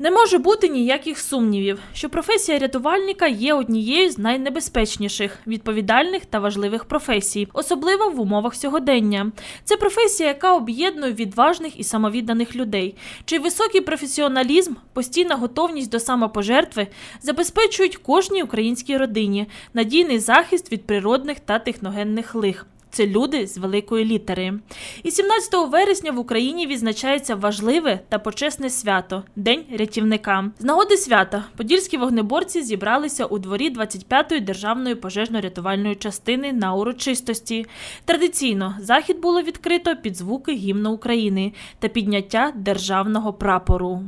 Не може бути ніяких сумнівів, що професія рятувальника є однією з найнебезпечніших, відповідальних та важливих професій, особливо в умовах сьогодення. Це професія, яка об'єднує відважних і самовідданих людей, чий високий професіоналізм, постійна готовність до самопожертви забезпечують кожній українській родині надійний захист від природних та техногенних лих. Це люди з великої літери. І 17 вересня в Україні відзначається важливе та почесне свято День рятівника. З нагоди свята подільські вогнеборці зібралися у дворі 25-ї державної пожежно-рятувальної частини на урочистості. Традиційно захід було відкрито під звуки гімну України та підняття державного прапору.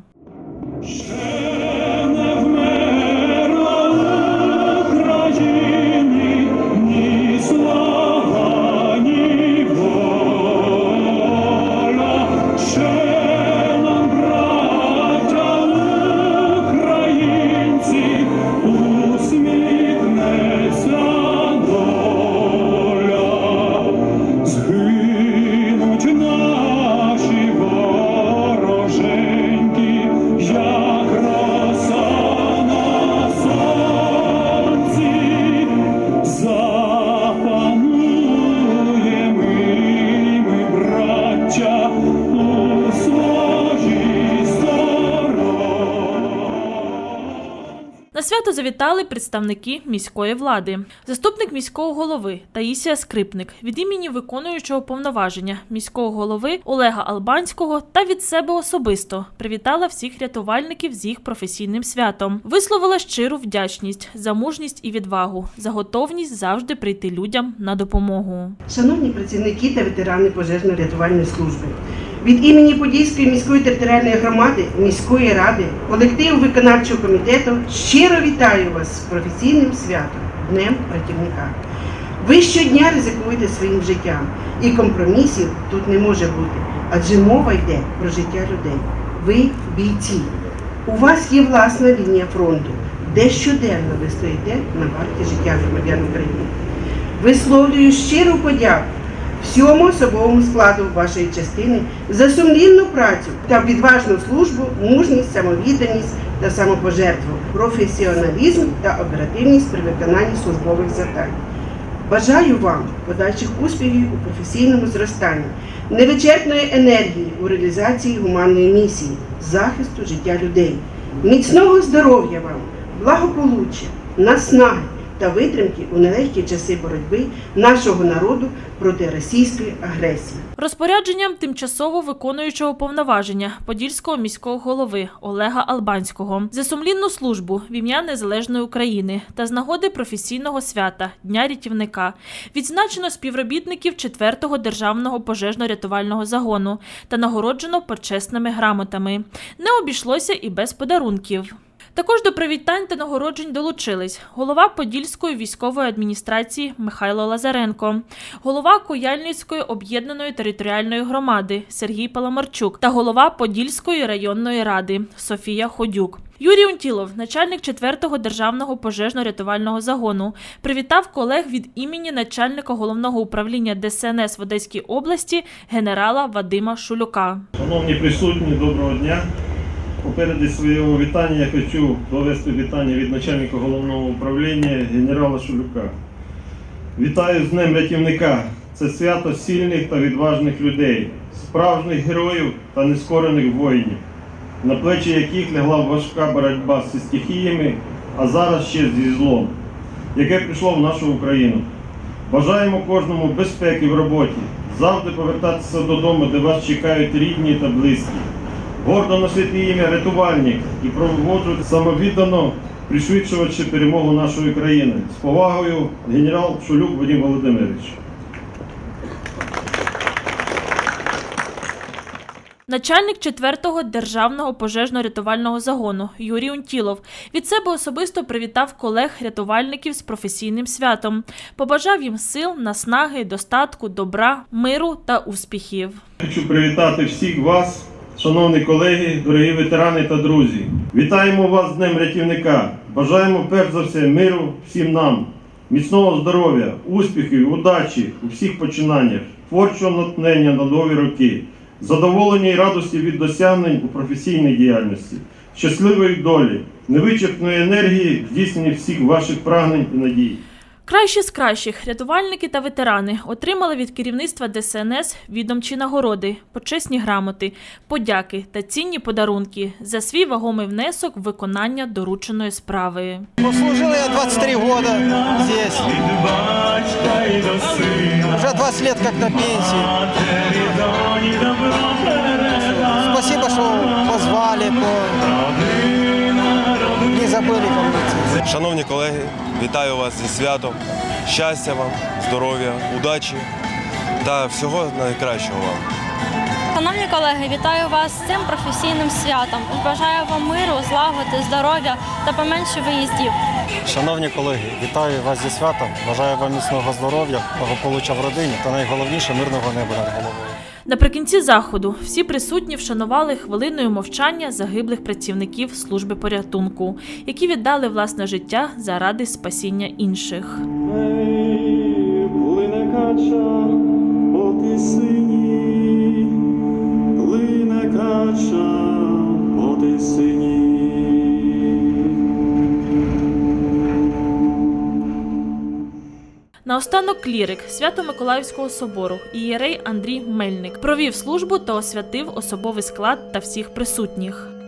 На свято завітали представники міської влади. Заступник міського голови Таїсія Скрипник від імені виконуючого повноваження міського голови Олега Албанського та від себе особисто привітала всіх рятувальників з їх професійним святом. Висловила щиру вдячність за мужність і відвагу, за готовність завжди прийти людям на допомогу. Шановні працівники та ветерани пожежно-рятувальної служби, від імені Подільської міської територіальної громади, міської ради, колективу виконавчого комітету щиро вітаю вас з професійним святом Днем працівника. Ви щодня ризикуєте своїм життям, і компромісів тут не може бути, адже мова йде про життя людей. Ви бійці. У вас є власна лінія фронту, де щоденно ви стоїте на варті життя громадян України. Висловлюю щиру подяку всьому особовому складу вашої частини за сумлінну працю та відважну службу, мужність, самовідданість та самопожертву, професіоналізм та оперативність при виконанні службових завдань. Бажаю вам подальших успіхів у професійному зростанні, невичерпної енергії у реалізації гуманної місії, захисту життя людей, міцного здоров'я вам, благополуччя, наснаги та витримки у нелегкі часи боротьби нашого народу проти російської агресії. Розпорядженням тимчасово виконуючого повноваження Подільського міського голови Олега Албанського за сумлінну службу в ім'я Незалежної України та з нагоди професійного свята Дня рятівника відзначено співробітників 4-го державного пожежно-рятувального загону та нагороджено почесними грамотами. Не обійшлося і без подарунків. Також до привітань та нагороджень долучились голова Подільської військової адміністрації Михайло Лазаренко, голова Куяльницької об'єднаної територіальної громади Сергій Паламарчук та голова Подільської районної ради Софія Ходюк. Юрій Унтілов, начальник 4-го державного пожежно-рятувального загону, привітав колег від імені начальника головного управління ДСНС в Одеській області генерала Вадима Шулюка. Шановні присутні, доброго дня. Попереду свого вітання я хочу довести вітання від начальника головного управління генерала Шулюка. Вітаю з Днем рятівника. Це свято сильних та відважних людей, справжніх героїв та нескорених воїнів, на плечі яких лягла важка боротьба зі стихіями, а зараз ще зі злом, яке прийшло в нашу Україну. Бажаємо кожному безпеки в роботі, завжди повертатися додому, де вас чекають рідні та близькі. Гордо носити ім'я рятувальник і проводжувати самовіддано пришвидшувачи перемогу нашої країни. З повагою генерал Шулюк Вадим Володимирович. Начальник 4-го державного пожежно-рятувального загону Юрій Унтілов від себе особисто привітав колег-рятувальників з професійним святом, побажав їм сил, наснаги, достатку, добра, миру та успіхів. Хочу привітати всіх вас, шановні колеги, дорогі ветерани та друзі. Вітаємо вас з Днем рятівника. Бажаємо перш за все миру всім нам, міцного здоров'я, успіхів, удачі у всіх починаннях, творчого натхнення на нові роки, задоволення і радості від досягнень у професійній діяльності. щасливої долі, невичерпної енергії, здійснення всіх ваших прагнень і надій. Кращі з кращих рятувальники та ветерани отримали від керівництва ДСНС відомчі нагороди, почесні грамоти, подяки та цінні подарунки за свій вагомий внесок в виконання дорученої справи. Послужил я 23 года здесь. від батька й до сина, Уже 20 лет как на передала. Спасибо, что позвали, не мне. Шановні колеги, вітаю вас зі святом. Щастя вам, здоров'я, удачі та всього найкращого вам. Шановні колеги, вітаю вас з цим професійним святом. Бажаю вам миру, злагоди, здоров'я та поменше виїздів. Шановні колеги, вітаю вас зі святом. Бажаю вам міцного здоров'я, благополуччя в родині та найголовніше мирного неба над головою. Наприкінці заходу всі присутні вшанували хвилиною мовчання загиблих працівників служби порятунку, які віддали власне життя заради спасіння інших. Плине кача по тисині, плине кача по тисині. Наостанок клірик Свято-Миколаївського собору ієрей Андрій Мельник провів службу та освятив особовий склад та всіх присутніх.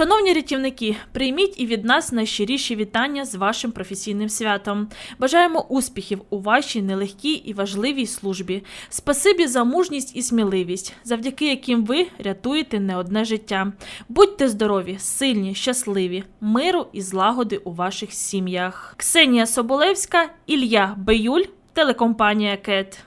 Шановні рятівники, прийміть і від нас найщиріші вітання з вашим професійним святом. Бажаємо успіхів у вашій нелегкій і важливій службі. Спасибі за мужність і сміливість, завдяки яким ви рятуєте не одне життя. Будьте здорові, сильні, щасливі, миру і злагоди у ваших сім'ях. Ксенія Соболевська, Ілля Беюль, телекомпанія Кет.